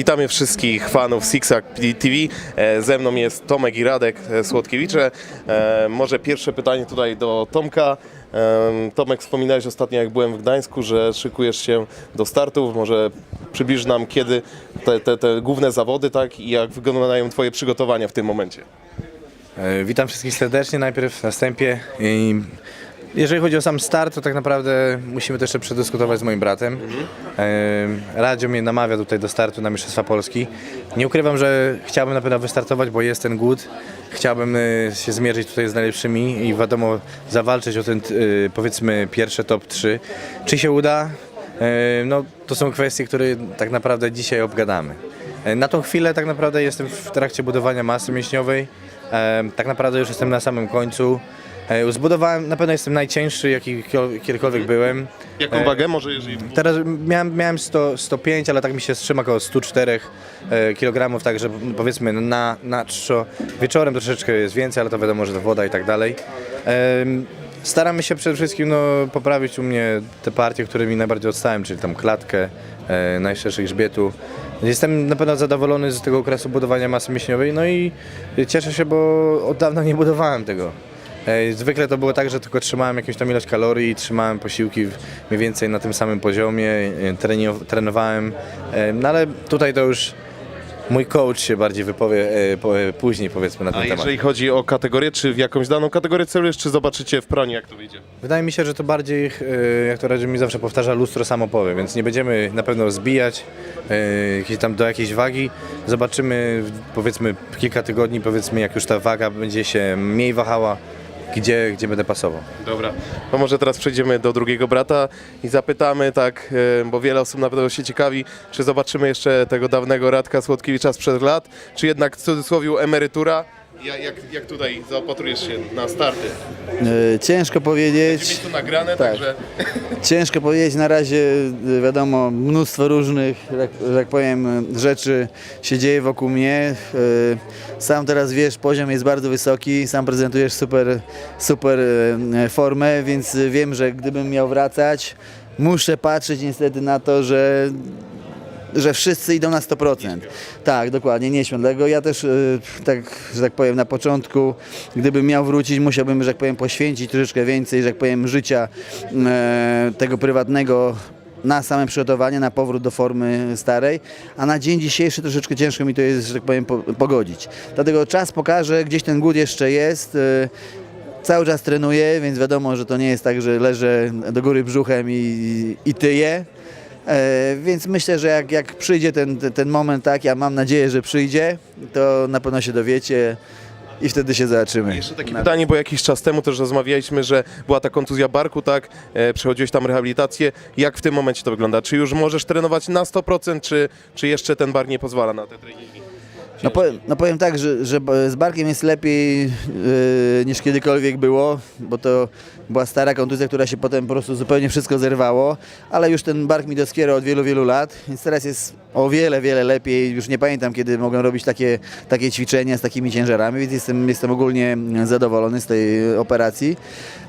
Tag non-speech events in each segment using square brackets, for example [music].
Witamy wszystkich fanów Sixack TV. E, Ze mną jest Tomek i Radek e, Słodkiewicze. E, Może pierwsze pytanie tutaj do Tomka. Tomek, wspominałeś ostatnio, jak byłem w Gdańsku, że szykujesz się do startów. Może przybliż nam, kiedy te, te, te główne zawody, tak? I jak wyglądają Twoje przygotowania w tym momencie. Witam wszystkich serdecznie. Najpierw na wstępie. Jeżeli chodzi o sam start, to tak naprawdę musimy to jeszcze przedyskutować z moim bratem. E, Radzio mnie namawia tutaj do startu na Mistrzostwa Polski. Nie ukrywam, że chciałbym na pewno wystartować, bo jest ten głód. Chciałbym e, się zmierzyć tutaj z najlepszymi i wiadomo zawalczyć o ten e, powiedzmy pierwsze top 3. Czy się uda? No, to są kwestie, które tak naprawdę dzisiaj obgadamy. Na tą chwilę tak naprawdę jestem w trakcie budowania masy mięśniowej. Tak naprawdę już jestem na samym końcu. E, Zbudowałem, na pewno jestem najcięższy, jaki kiedykolwiek byłem. Jaką wagę może, jeżeli... Teraz miałem, miałem 100, 105, ale tak mi się trzyma około 104 e, kg, także powiedzmy na, na trzo, wieczorem troszeczkę jest więcej, ale to wiadomo, że to woda i tak dalej. Em, Staramy się przede wszystkim no, poprawić u mnie te partie, które mi najbardziej odstałem, czyli tam klatkę, e, najszerszych grzbietu. Jestem na pewno zadowolony z tego okresu budowania masy mięśniowej, no i cieszę się, bo od dawna nie budowałem tego. Zwykle to było tak, że tylko trzymałem jakąś tam ilość kalorii, trzymałem posiłki mniej więcej na tym samym poziomie, e, trenowałem, e, no ale tutaj to już mój coach się bardziej wypowie e, później powiedzmy na ten A temat. jeżeli chodzi o kategorię, czy w jakąś daną kategorię celujesz, czy zobaczycie w pronie, jak to wyjdzie? Wydaje mi się, że to bardziej, jak to Radziu mi zawsze powtarza, lustro samo powie, więc nie będziemy na pewno zbijać jakieś tam do jakiejś wagi. Zobaczymy powiedzmy kilka tygodni, powiedzmy jak już ta waga będzie się mniej wahała, gdzie, gdzie będę pasował. Dobra, to może teraz przejdziemy do drugiego brata i zapytamy tak, e, bo wiele osób na pewno się ciekawi, czy zobaczymy jeszcze tego dawnego Radka Słodkiewicza sprzed lat, czy jednak w cudzysłowie emerytura? Ja, jak, jak tutaj zaopatrujesz się na starty? E, Ciężko powiedzieć, Jest tu nagrane, Tak. także [laughs] ciężko powiedzieć, na razie e, wiadomo, mnóstwo różnych, jak, że tak powiem, rzeczy się dzieje wokół mnie. E, Sam teraz wiesz, poziom jest bardzo wysoki, sam prezentujesz super, super e, formę, więc wiem, że gdybym miał wracać, muszę patrzeć niestety na to, że że wszyscy idą na 100%. Tak, dokładnie, nie śmiał. Dlatego ja też, y, tak, że tak powiem, na początku, gdybym miał wrócić, musiałbym, że tak powiem, poświęcić troszeczkę więcej, że tak powiem, życia e, tego prywatnego na same przygotowanie, na powrót do formy starej, a na dzień dzisiejszy troszeczkę ciężko mi to jest, że tak powiem, po, pogodzić. Dlatego czas pokaże, gdzieś ten głód jeszcze jest. y, Cały czas trenuję, więc wiadomo, że to nie jest tak, że leżę do góry brzuchem i, i tyję. E, więc myślę, że jak, jak przyjdzie ten, ten, moment, tak, ja mam nadzieję, że przyjdzie, to na pewno się dowiecie i wtedy się zobaczymy. jeszcze takie pytanie, bo jakiś czas temu też rozmawialiśmy, że była ta kontuzja barku, tak, e, przechodziłeś tam rehabilitację. Jak w tym momencie to wygląda? Czy już możesz trenować na 100%, czy, czy jeszcze ten bar nie pozwala na te treningi? No powiem, no powiem tak, że, że z Barkiem jest lepiej yy, niż kiedykolwiek było, bo to była stara kontuzja, która się potem po prostu zupełnie wszystko zerwało, ale już ten Bark mi doskwiera od wielu, wielu lat, więc teraz jest o wiele, wiele lepiej. Już nie pamiętam, kiedy mogłem robić takie, takie ćwiczenia z takimi ciężarami, więc jestem, jestem ogólnie zadowolony z tej operacji.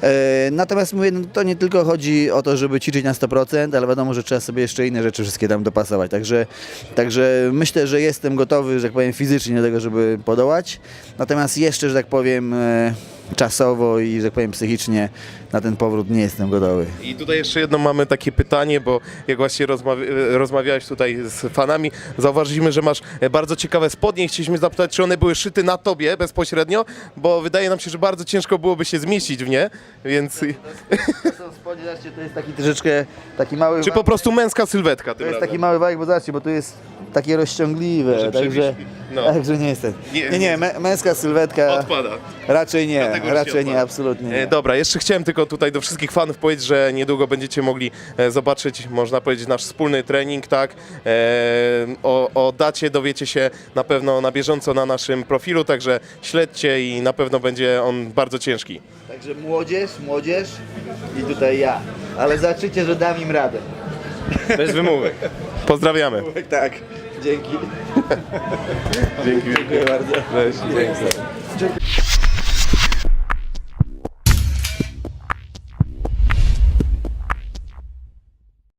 E, natomiast mówię, no, to nie tylko chodzi o to, żeby ćwiczyć na 100%, ale wiadomo, że trzeba sobie jeszcze inne rzeczy wszystkie tam dopasować. Także, także myślę, że jestem gotowy, że tak powiem, fizycznie do tego, żeby podołać. Natomiast jeszcze, że tak powiem, e, czasowo i, że tak powiem, psychicznie na ten powrót nie jestem gotowy. I tutaj jeszcze jedno mamy takie pytanie, bo jak właśnie rozmawi rozmawiałeś tutaj z fanami, zauważyliśmy, że masz bardzo ciekawe spodnie chcieliśmy zapytać, czy one były szyte na tobie bezpośrednio, bo wydaje nam się, że bardzo ciężko byłoby się zmieścić w nie, więc To są spodnie, zobaczcie, to jest taki troszeczkę, taki mały czy po prostu męska sylwetka To jest razem? taki mały wajek, bo zobaczcie, bo tu jest takie rozciągliwe, Że także, no. także nie. Nie- Nie, nie, nie mę- męska sylwetka Odpada. raczej nie, raczej nie nie, odpada. absolutnie E, nie. Dobra, jeszcze chciałem tylko tutaj do wszystkich fanów powiedzieć, że niedługo będziecie mogli e, zobaczyć, można powiedzieć, nasz wspólny trening, tak? E, o, o dacie dowiecie się na pewno na bieżąco na naszym profilu, także śledźcie i na pewno będzie on bardzo ciężki. Także młodzież, młodzież i tutaj ja. Ale zobaczycie, że dam im radę. Bez wymówek. Pozdrawiamy. Tak, dzięki. Dzięki. Dziękuję bardzo. Cześć.